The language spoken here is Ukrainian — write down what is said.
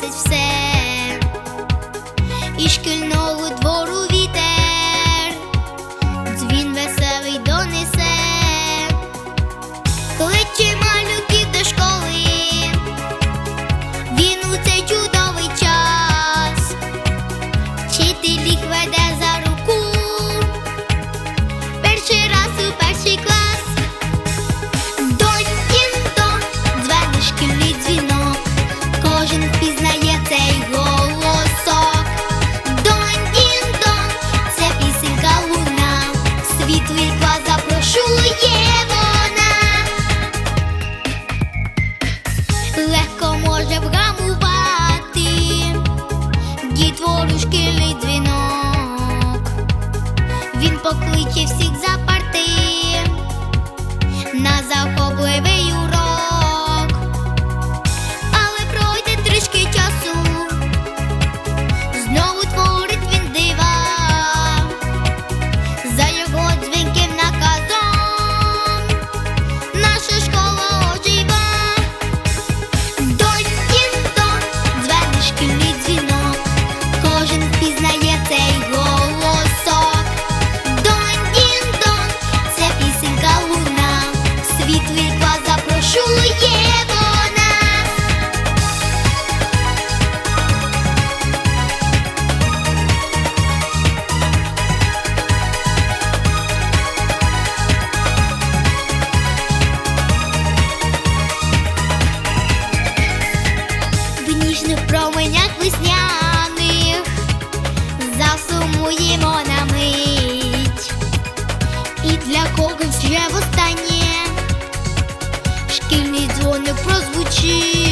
гасить все, і шкільного двору вітер, дзвін веселий донесе, кличе малюків до школи, він у цей чудовий час, вчителі веде. шкільний дзвінок, він покличе всіх за і для когось вже востаннє, шкільний дзвоник прозвучить.